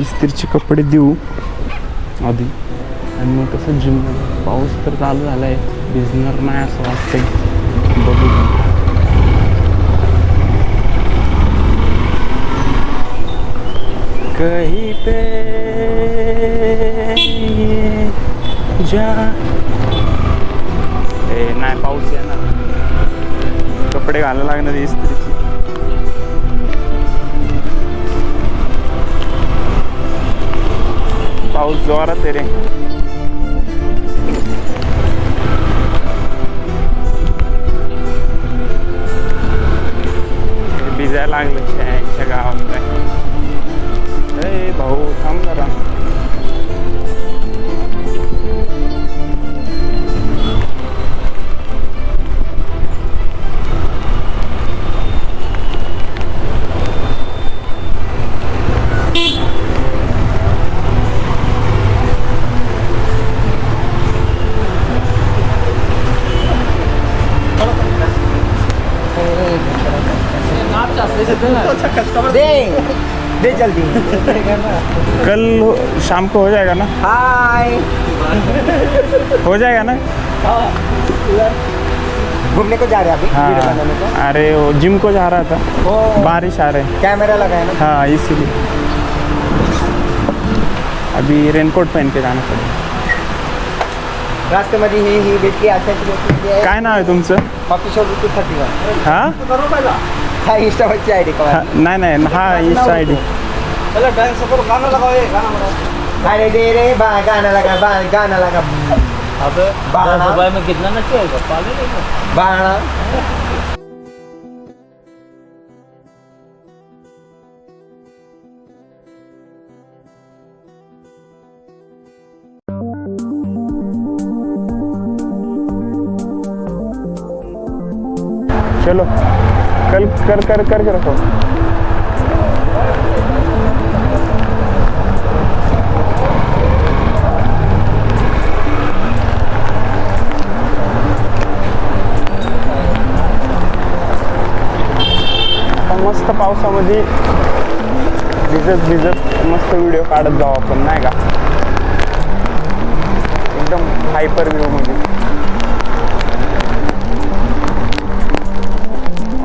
इस्त्रीचे कपडे देऊ आधी. आणि मग तसं जिम पाऊस तर चालू झाला आहे भिजणार नाही असं वाटतंय. बघू. कही पे जा. ए नाही पाऊस येणार. कपडे घालायला लागणार इस्त्रीचे. पाऊस जोरात आहे दे। दे जल्दी। कल शाम को हो जाएगा ना? हाय। हो जाएगा ना? घूमने को जा रहे अभी हाँ। अरे वो जिम को जा रहा था। हो बारिश आ रहे। कैमरा लगाया ना? हाँ इसीलिए। अभी रेनकोट पहन के जाना पड़ेगा। रास्ते मध्ये ही ही भेटली अशाची भेटली काय नाव आहे तुमचं कॉफ़ी शॉप थर्टी वन हा हा इंस्टावरची आय डी हा, नाही नाही हा इंस्टा आय डी. अरे दे रे बा गाना लगा बा गाना लगा. अबे बारह। रुपए में कितना पाले बाणा चलो. कल कर कर कर कर. रखो मस्त पावसामध्ये भिजत भिजत मस्त व्हिडिओ काढत जाऊ आपण नाही का? एकदम हायपर व्ह्यू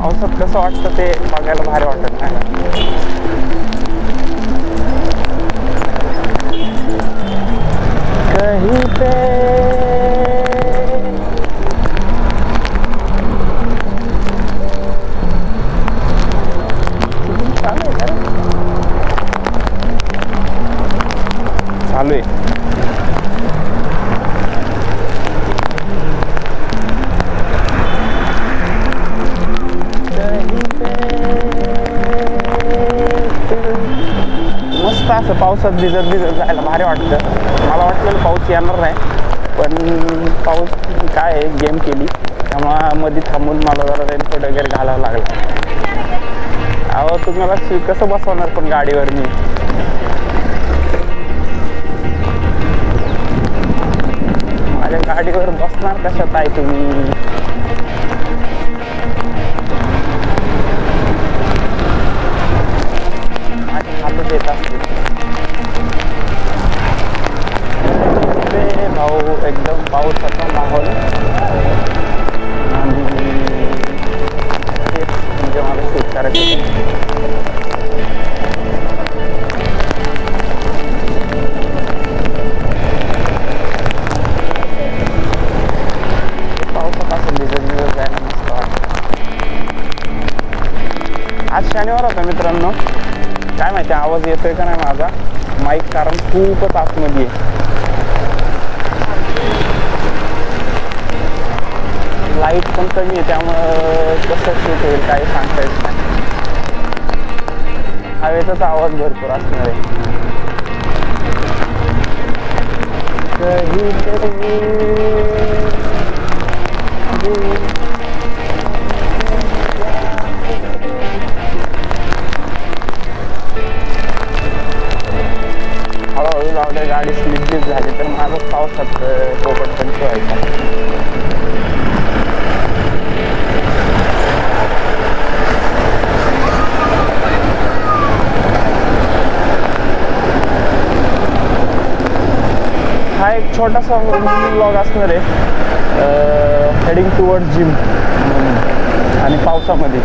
पावसात कसं वाटतं ते बघायला भारी वाटत नाही. का कहीं पे चालू आहे का चालू आहे. पावसात भिजत भिजत जायला भारी वाटतं मला वाटलेलं पाऊस येणार नाही पण पाऊस काय आहे गेम केली. त्यामुळं मध्ये थांबून मला जरा रेनकोट वगैरे घालावं लागला. अहो तुम्हाला कसं बसवणार पण गाडीवर मी? माझ्या गाडीवर बसणार कशात आहे तुम्ही? माझी हातच येत असते ते भाऊ एकदम पावसाचा माहोल आणि तेच म्हणजे मला शूट करायचं असं जायला मस्त आज शनिवार होता मित्रांनो. काय माहिती आवाज येतोय का नाही माझा? माईक कारण खूपच आतमध्ये आहे. लाइट पण कमी आहे त्यामुळं कसं शूट होईल काही सांगता येत नाही. हवेचाच आवाज भरपूर असणार आहे. हळूहळू लावलं गाडी स्लिप झाली तर माझं पावसात पोपट पण ठेवायचा एक छोटासा ब्लॉग असणार आहे. हेडिंग टुवर्ड जिम आणि पावसामध्ये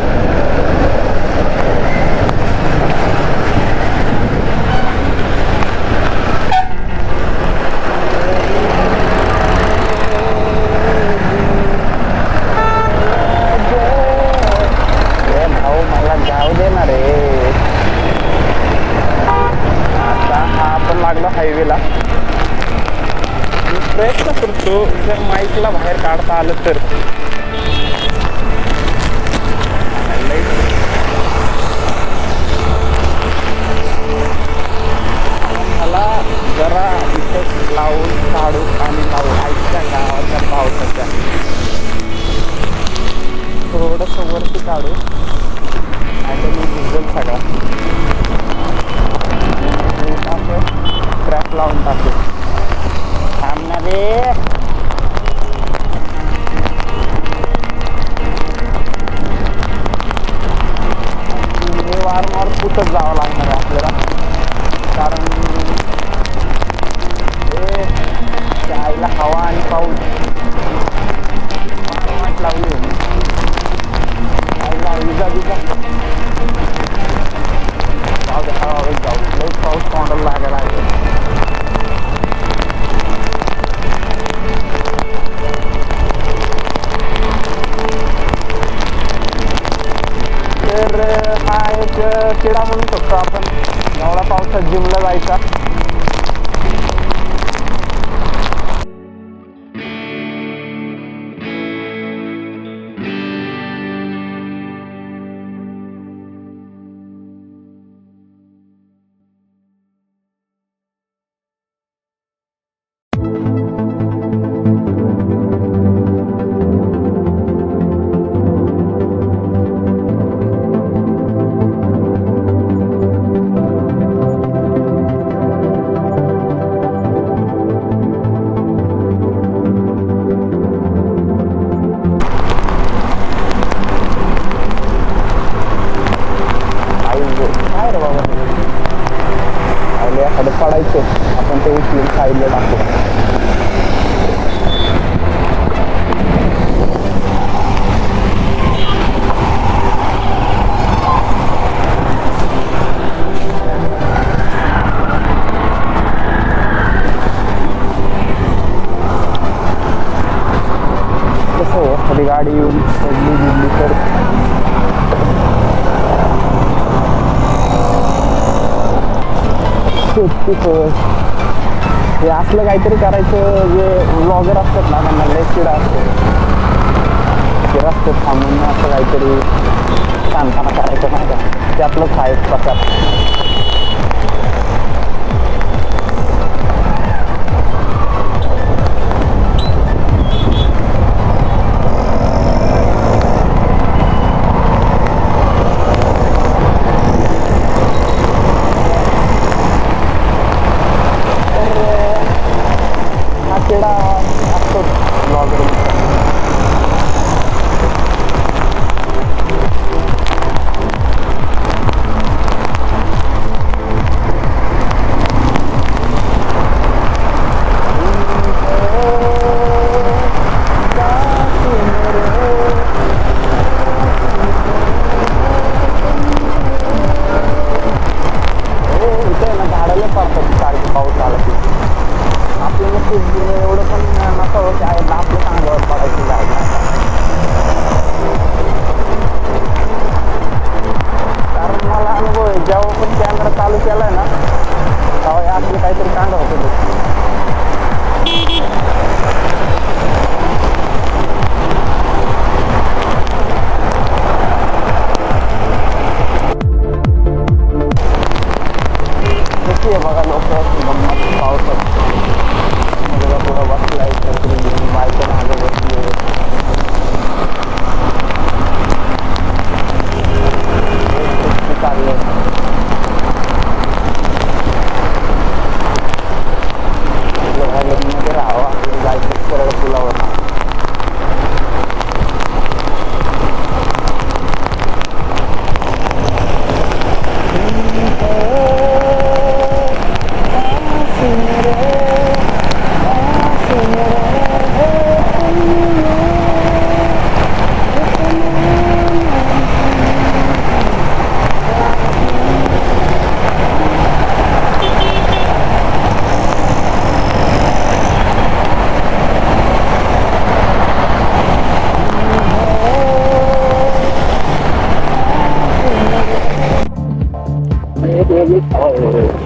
ए भाऊ मला जाऊ दे ना रे आता हा आपण लागलो हायवेला मी प्रयत्न करतो जर माईकला बाहेर काढता आलं तर? हा किडा म्हणू शकतो आपण. एवढा पावसात जिमला जायचा. गाडी येऊन पडली बिडली तर. सेफ्टी हे असलं काहीतरी करायचं जे व्लॉगर असतात ना त्यांना लय चिडा असतो. ते रस्त्यात थांबून असं काहीतरी शांतपणा करायचं नाही का? त्यातलंच हा एक प्रकार आपलं एवढं पण नसावं की हो, आहे ना. आपल्या अंगावर पडायची झाड कारण मला अनुभव आहे जेव्हा पण कॅमेरा चालू केलाय ना तेव्हा हे आपलं काहीतरी कांड होतं.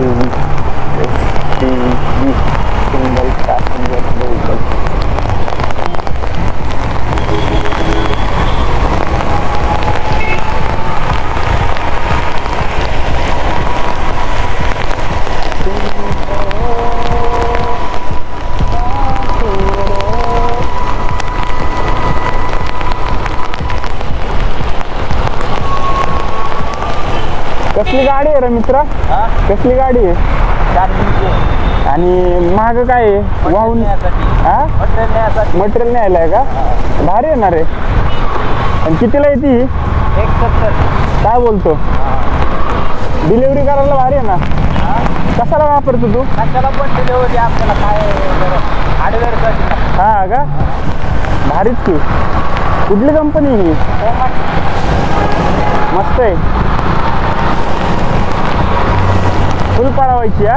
usb usb single passenger vehicle कसली गाडी आहे रे मित्रा? कसली गाडी आहे? आणि माग काय आहे? वाहून हा? मटेरियल न्यायला आहे का? भारी येणार आहे आणि कितीला येते ही एक सत्तर. काय बोलतो? डिलिव्हरी करायला भारी आहे ना? कशाला वापरतो तू? कशाला पण डिलिव्हरी आपल्याला काय हार्डवेअरसाठी हा का? भारीच की. कुठली कंपनी ही? मस्त आहे. फुल पळवायची हा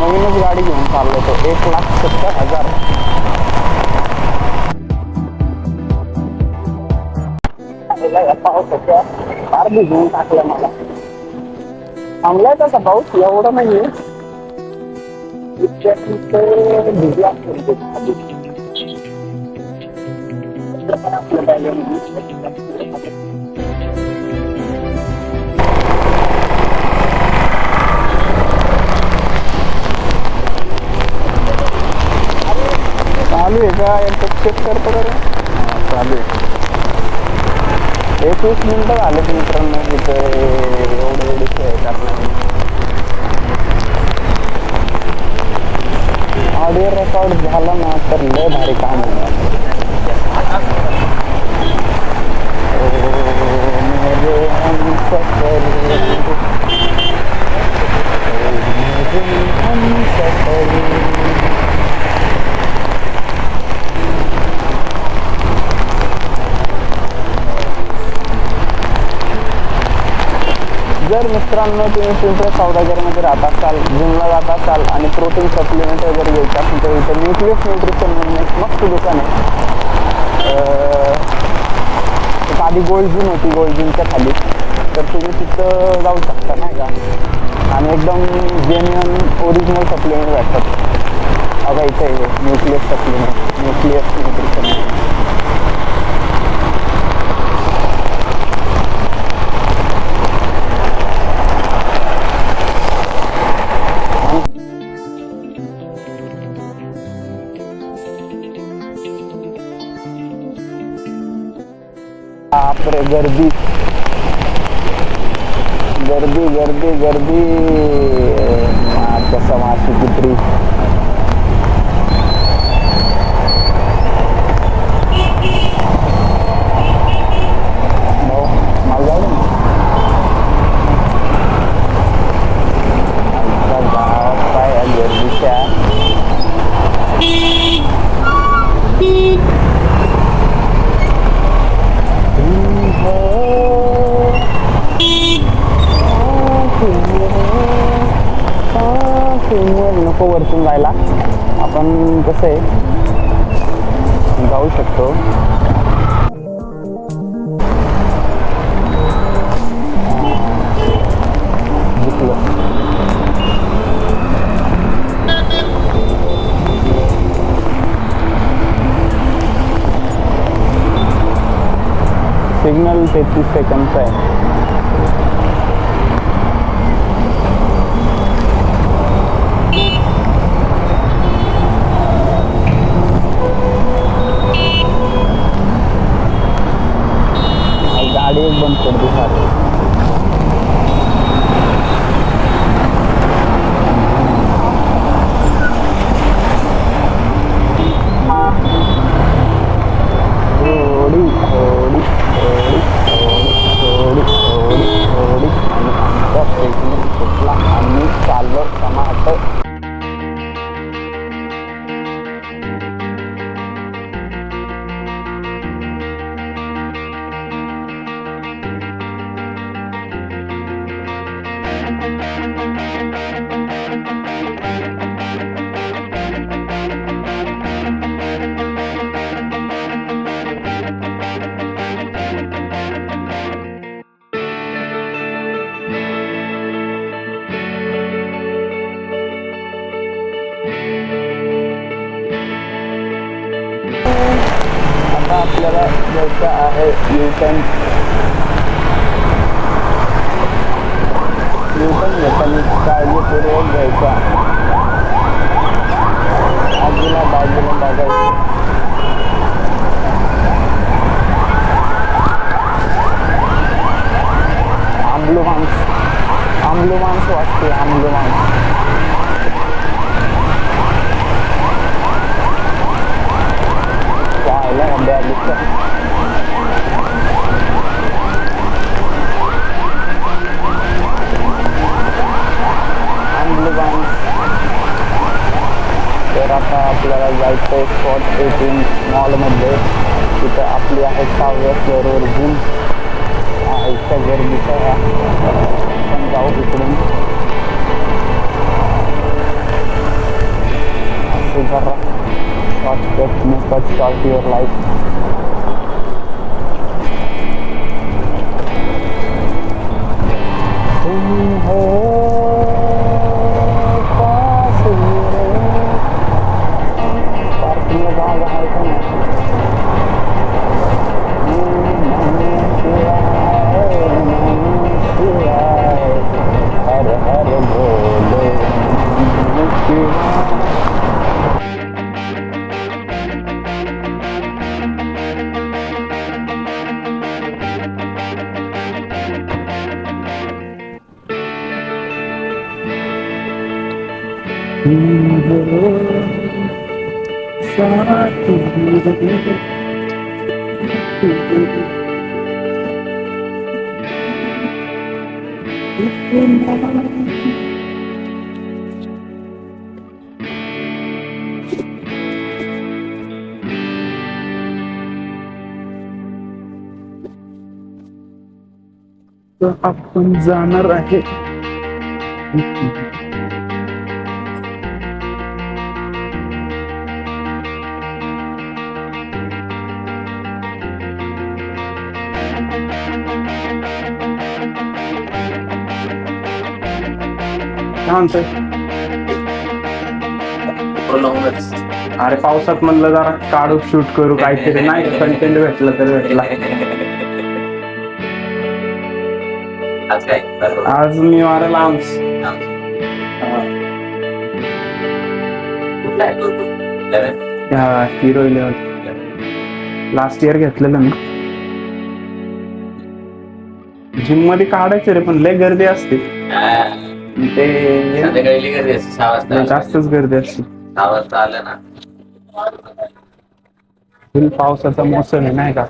नवीनच गाडी घेऊन चाललो तो एक लाख सत्तर हजार या पावसाच्या फार भिजवून टाकलं मला थांबलाय तसा पाऊस एवढं नाहीये इतक्या भिजला चालू आहे का? एकदा चेक करतो का चालू आहे. एकवीस मिनिटं झालेत मित्रांनो इथे. एवढे एवढे करणार ऑडिओ रेकॉर्ड झाला ना तर लय भारी काम होणार जर मित्रांनो तुम्ही तुमच्या सौदागरमध्ये राहत असाल जिमला जात असाल आणि प्रोटीन सप्लिमेंट वगैरे घ्यायचं असेल तर इथं न्यूक्लियस न्यूट्रिशन म्हणून एक मस्त दुकान आहे. आधी गोल्ड जिम होती गोल्ड जिमच्या खाली. तर तुम्ही तिथं जाऊ शकता नाही का? आणि एकदम जेन्युअन ओरिजिनल सप्लिमेंट भेटतात. अगं इथे न्यूक्लियस सप्लिमेंट न्यूक्लियस न्यूट्रिशन नको वरतून जायला. आपण कसं आहे जाऊ शकतो. सिग्नल तेहतीस सेकंदचा आहे. oh, yung pan yung pan na panitayo pero yung gaysa bago na bago ng bagay ambulance ambulance was the ambulance Wala, ang bad जायचं आहे स्पॉट एटीन मॉलमध्ये तिथं आपली आहे सहाव्या फ्लोअरवर जिम इतक्या गर्दीचा पण जाऊ इकडून असं जरा shortcut makeup short your life आपण जाणार आहे. म्हणतोय अरे पावसात म्हणलं जरा काढू शूट करू काहीतरी. नाही कंटेंट भेटलं तर भेटला. आज काय आज मी मारायला arms Hero eleven last year घेतलेलं मी. जिममध्ये काढायचं रे पण लय गर्दी असते. ते संध्याकाळी गर्दी असते सहा वाजता. जास्तच गर्दी असते. सहा वाजता आलं ना. फुल पावसाचा मोसम आहे नाही का?